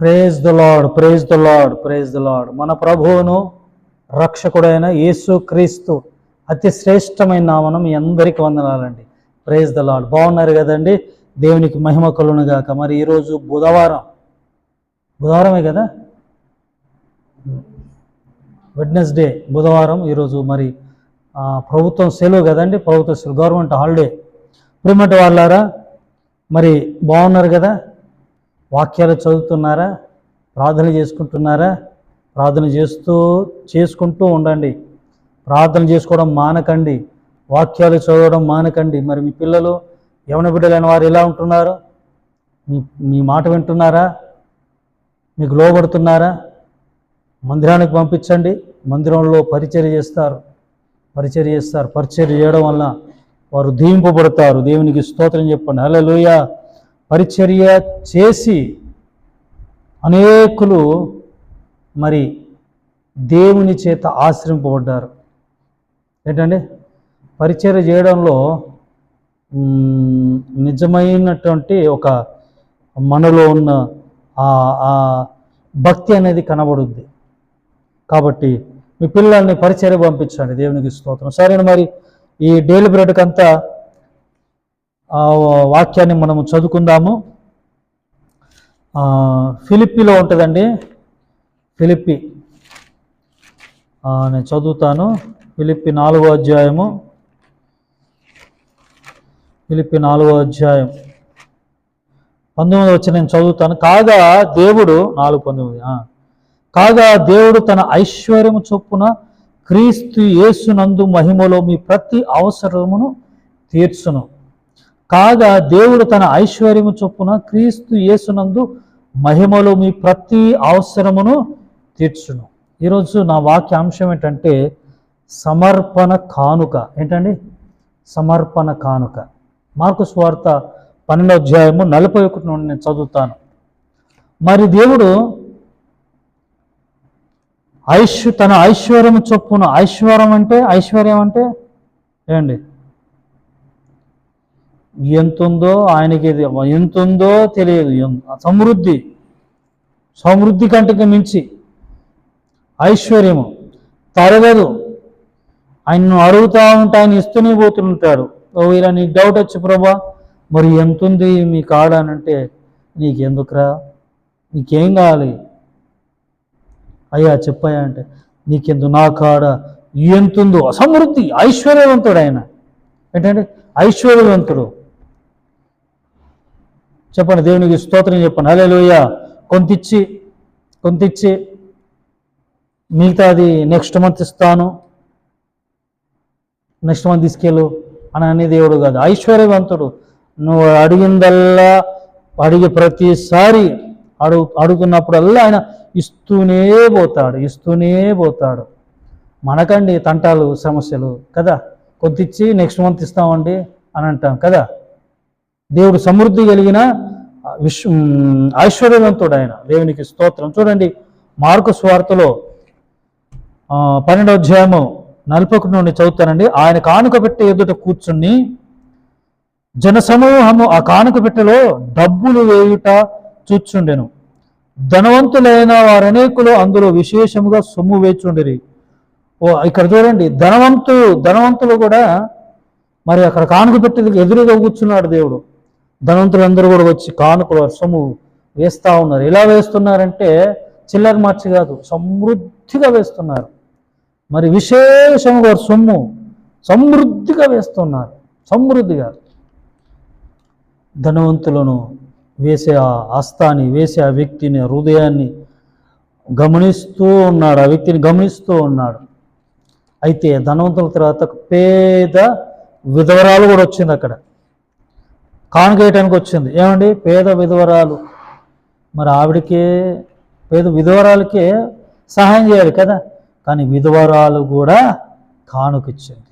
Praise the Lord praise the Lord praise the Lord మన ప్రభువును రక్షకుడైన యేసు క్రీస్తు అతి శ్రేష్టమైన నామనం మీ అందరికీ వందనాలండి. ప్రేజ్ ద లాడ్ బాగున్నారు కదండి? దేవునికి మహిమ కలునుగాక మరి ఈరోజు బుధవారం. బుధవారమే కదా? వెడ్నెస్డే బుధవారం ఈరోజు మరి ప్రభుత్వం సెలవు కదండి? ప్రభుత్వ సెలవు గవర్నమెంట్ హాలిడే. ప్రిమటి వాళ్ళారా మరి బాగున్నారు కదా? వాక్యాలు చదువుతున్నారా? ప్రార్థన చేసుకుంటున్నారా? ప్రార్థన చేస్తూ చేసుకుంటూ ఉండండి. ప్రార్థన చేసుకోవడం మానకండి. వాక్యాలు చదవడం మానకండి. మరి మీ పిల్లలు యవన బిడ్డలైన వారు ఎలా ఉంటున్నారు? మీ మీ మాట వింటున్నారా? మీకు లోబడుతున్నారా? మందిరానికి పంపించండి. మందిరంలో పరిచర్య చేస్తారు. పరిచర్య చేస్తారు. పరిచర్య చేయడం వల్ల వారు దీవింపబడతారు. దేవునికి స్తోత్రం చెప్పండి. హల్లెలూయ! పరిచర్య చేసి అనేకులు మరి దేవుని చేత ఆశ్రయింపబడ్డారు. ఏంటండి పరిచర్య చేయడంలో నిజమైనటువంటి ఒక మనలో ఉన్న ఆ భక్తి అనేది కనబడుద్ది. కాబట్టి మీ పిల్లల్ని పరిచర్య పంపించండి. దేవునికి స్తోత్రం. సరే మరి? ఈ డైలీ బ్రెడ్కి అంతా వాక్యాన్ని మనము చదువుకుందాము. ఫిలిప్పిలో ఉంటుందండి. ఫిలిప్పి. నేను చదువుతాను. ఫిలిప్పి నాలుగో అధ్యాయము. ఫిలిప్పి నాలుగో అధ్యాయం. పంతొమ్మిది వచ్చి నేను చదువుతాను. కాగా దేవుడు నాలుగు పంతొమ్మిది కాగా దేవుడు తన ఐశ్వర్యము చొప్పున క్రీస్తు యేసునందు మహిమలో మీ ప్రతి అవసరమును తీర్చును. కాగా దేవుడు తన ఐశ్వర్యము చొప్పున క్రీస్తు యేసునందు మహిమలో మీ ప్రతి అవసరమును తీర్చును. ఈరోజు నా వాక్యాంశం ఏంటంటే సమర్పణ కానుక. ఏంటండి? సమర్పణ కానుక. మార్కు స్వార్త పన్నెండో అధ్యాయము నలభై ఒకటి నుండి నేను చదువుతాను. మరి దేవుడు ఐశ్వ తన ఐశ్వర్యం చొప్పున ఐశ్వర్యం అంటే ఐశ్వర్యం అంటే ఏండి ఎంతుందో ఆయనకి ఎంతుందో తెలియదు. సమృద్ధి. సమృద్ధి కంటే మించి ఐశ్వర్యము. తరగదు. ఆయన్ను అడుగుతా ఉంటే ఆయన ఇస్తూనే పోతుంటాడు. ఓ ఇలా నీకు డౌట్ వచ్చి ప్రభా మరి ఎంతుంది మీ కాడ అని అంటే నీకెందుకురా? నీకేం కావాలి? అయ్యా చెప్పాయా అంటే నీకెందు నా కాడ ఎంతుందో సమృద్ధి ఐశ్వర్యవంతుడు ఆయన. ఏంటంటే ఐశ్వర్యవంతుడు. చెప్పండి దేవునికి స్తోత్రం చెప్పండి. హల్లెలూయా. కొంతిచ్చి కొంతిచ్చి మిగతాది నెక్స్ట్ మంత్ ఇస్తాను. నెక్స్ట్ మంత్ తీసుకెళ్ళు అని అనే దేవుడు కాదు. ఐశ్వర్యవంతుడు. నువ్వు అడిగిందల్లా అడిగే ప్రతిసారి అడుగు అడుగుతున్నప్పుడల్లా ఆయన ఇస్తూనే పోతాడు ఇస్తూనే పోతాడు. మనకండి తంటాలు సమస్యలు కదా. కొంతిచ్చి నెక్స్ట్ మంత్ ఇస్తామండి అని అంటాం కదా. దేవుడు సమృద్ధి కలిగిన విశ్వ ఐశ్వర్యవంతుడు ఆయన దేవునికి స్తోత్రం. చూడండి మార్కు స్వార్తలో పన్నెండో అధ్యాయము నలభై నుండి చదువుతానండి. ఆయన కానుక పెట్టే ఎదుట కూర్చుని జనసమూహము ఆ కానుక పెట్టెలో డబ్బులు వేయుట చూచుండెను. ధనవంతులైన వారనేకులు అందులో విశేషముగా సొమ్ము వేచుండిరి. ఓ ఇక్కడ చూడండి ధనవంతులు ధనవంతులు కూడా మరి అక్కడ కానుక పెట్టేందుకు ఎదురుగా కూర్చున్నాడు దేవుడు. ధనవంతులందరూ కూడా వచ్చి కానుకలు సొమ్ము వేస్తూ ఉన్నారు. ఎలా వేస్తున్నారంటే చిల్లర మార్చి కాదు సమృద్ధిగా వేస్తున్నారు. మరి విశేషంగా వారు సొమ్ము సమృద్ధిగా వేస్తున్నారు. సమృద్ధిగా ధనవంతులను వేసే ఆ హస్తాన్ని వేసే ఆ వ్యక్తిని హృదయాన్ని గమనిస్తూ ఉన్నాడు. ఆ వ్యక్తిని గమనిస్తూ ఉన్నాడు. అయితే ధనవంతుల తర్వాత పేద విధవరాలు కూడా వచ్చింది అక్కడ. కానుకేయటానికి వచ్చింది. ఏమండి? పేద విధవరాలు. మరి ఆవిడకే పేద విధవరాలకే సహాయం చేయాలి కదా. కానీ విధవరాలు కూడా కానుకిచ్చింది.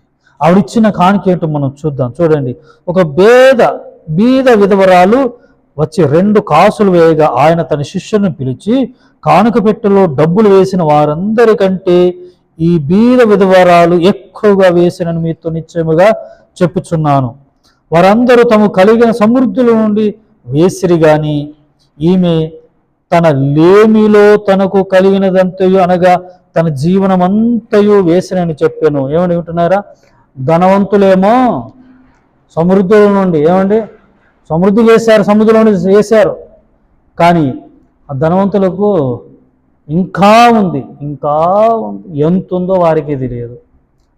ఆవిడిచ్చిన కానుక మనం చూద్దాం. చూడండి. ఒక బేద బీద విధవరాలు వచ్చి రెండు కాసులు వేయగా ఆయన తన శిష్యుని పిలిచి కానుక పెట్టెలో డబ్బులు వేసిన వారందరికంటే ఈ బీద విధవరాలు ఎక్కువగా వేసిన మీతో నిశ్చయముగా చెప్పుచున్నాను. వారందరూ తమ కలిగిన సమృద్ధుల నుండి వేసిరి గాని. ఈమె తన లేమిలో తనకు కలిగినదంతయు అనగా తన జీవనమంతయు వేసినని చెప్పాను. ఏమని వింటున్నారా? ధనవంతులేమో సమృద్ధుల నుండి. ఏమండి? సమృద్ధి చేశారు సముద్రంలో నుండి చేశారు. కానీ ఆ ధనవంతులకు ఇంకా ఉంది. ఇంకా ఉంది. ఎంతుందో వారికే తెలియదు.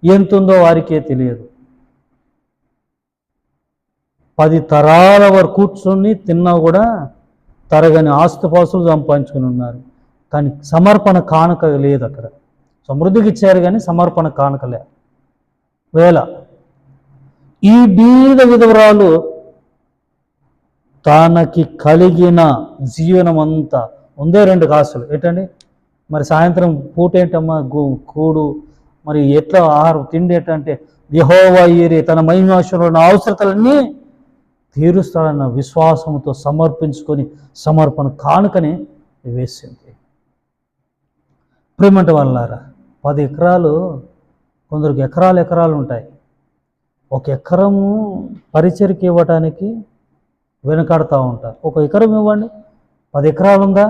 ఎంత ఉందో వారికే తెలియదు. పది తరాల వరకు కూర్చొని తిన్నా కూడా తరగని ఆస్తుపాస్తులు సంపాదించుకుని ఉన్నారు. కానీ సమర్పణ కానుక లేదు అక్కడ. సమృద్ధికి ఇచ్చారు కానీ సమర్పణ కానుకలే వేళ. ఈ బీద విధవరాలు తనకి కలిగిన జీవనమంతా ఉందే రెండు కాసులు. ఏంటండి? మరి సాయంత్రం పూట ఏంటమ్మా? కూడు. మరి ఎట్లా ఆహారం తిండి ఏంటంటే యహోవా ఈరి తన మహిమాశ్వరుడు ఉన్న అవసరతలన్నీ తీరుస్తాడన్న విశ్వాసంతో సమర్పించుకొని సమర్పణ కానుకని వేసింది. ప్రేమంట వాళ్ళారా పది ఎకరాలు కొందరికి ఎకరాలు ఎకరాలు ఉంటాయి. ఒక ఎకరము పరిచయకి ఇవ్వటానికి వెనకాడుతూ ఉంటారు. ఒక ఎకరం ఇవ్వండి పది ఎకరాలు ఉందా?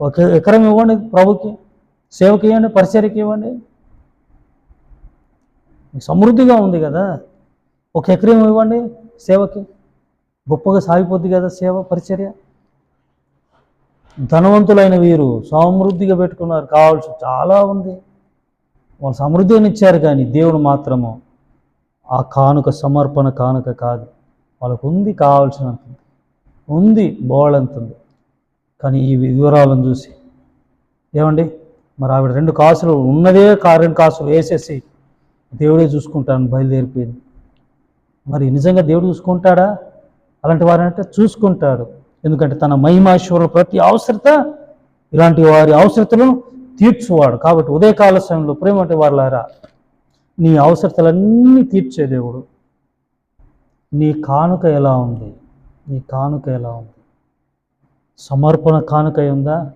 ఒక ఎకరం ఇవ్వండి ప్రభుకి సేవకి ఇవ్వండి పరిచయకి ఇవ్వండి. సమృద్ధిగా ఉంది కదా. ఒక ఎకరం ఇవ్వండి సేవకి. గొప్పగా సాగిపోద్ది కదా సేవ పరిచర్య? ధనవంతులైన వీరు సమృద్ధిగా పెట్టుకున్నారు. కావాల్సి చాలా ఉంది. వాళ్ళు సమృద్ధిని ఇచ్చారు కానీ దేవుడు మాత్రము ఆ కానుక సమర్పణ కానుక కాదు. వాళ్ళకు ఉంది కావాల్సినంత ఉంది. బోళంతుంది ఉంది. కానీ ఈ వివరాలను చూసి ఏమండి? మరి ఆవిడ రెండు కాసులు ఉన్నదే రెండు కాసులు వేసేసి దేవుడే చూసుకుంటాను బయలుదేరిపోయింది. మరి నిజంగా దేవుడు చూసుకుంటాడా? అలాంటి వారంటే చూసుకుంటాడు. ఎందుకంటే తన మహిమాశ్వరుల ప్రతి అవసరత ఇలాంటి వారి అవసరతలను తీర్చువాడు. కాబట్టి ఉదయకాల సమయంలో ప్రేమటి వారులారా నీ అవసరతలన్నీ తీర్చే దేవుడు. నీ కానుక ఎలా ఉంది? నీ కానుక ఎలా ఉంది? సమర్పణ కానుక ఉందా?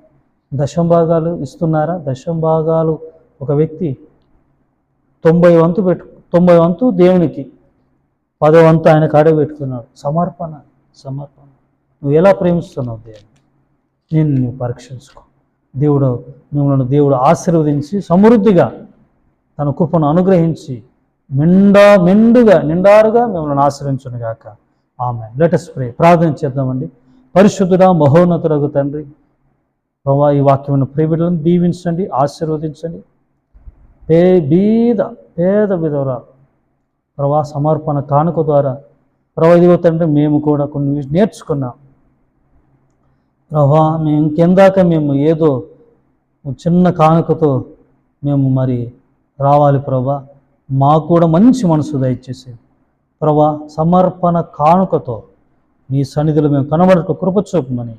దశం భాగాలు ఇస్తున్నారా? దశం భాగాలు ఒక వ్యక్తి తొంభై వంతు పెట్టు తొంభై వంతు దేవునికి పదవంతా ఆయన కాడే పెట్టుకున్నాడు. సమర్పణ సమర్పణ. నువ్వు ఎలా ప్రేమిస్తున్నావు దేవుని? నేను నువ్వు పరీక్షించుకో. దేవుడు మిమ్మల్ని దేవుడు ఆశీర్వదించి సమృద్ధిగా తన కృపను అనుగ్రహించి మెండా మెండుగా నిండారుగా మిమ్మల్ని ఆశ్రయించును గాక. ఆమె లెటస్ ప్రే ప్రార్థన చేద్దామండి. పరిశుద్ధుడా మహోన్నతుడకు తండ్రి ప్రభా ఈ వాక్యమైన ప్రేమిడలను దీవించండి ఆశీర్వదించండి. పే బీద పేద విధవరాలు ప్రభా సమర్పణ కానుక ద్వారా. ప్రభా ఇదిగో తండ్రి మేము కూడా కొన్ని నేర్చుకున్నాం. ప్రభా మేము ఇంకెందాక మేము ఏదో చిన్న కానుకతో మేము మరి రావాలి ప్రభా. మాకు కూడా మంచి మనసు దయచేసి ప్రభా సమర్పణ కానుకతో నీ సన్నిధిలో మేము కనబడక కృపచూపమని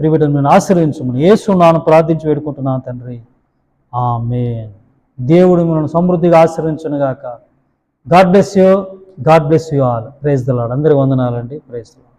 చూపమని మేము నేను ఆశ్రయించమని యేసు నాను ప్రార్థించి వేడుకుంటున్నాను తండ్రి. ఆమె దేవుడు మిమ్మల్ని సమృద్ధిగా ఆశ్రయించునుగాక God bless you God bless you all. Praise the Lord అందరి వందనాలండి. Praise the Lord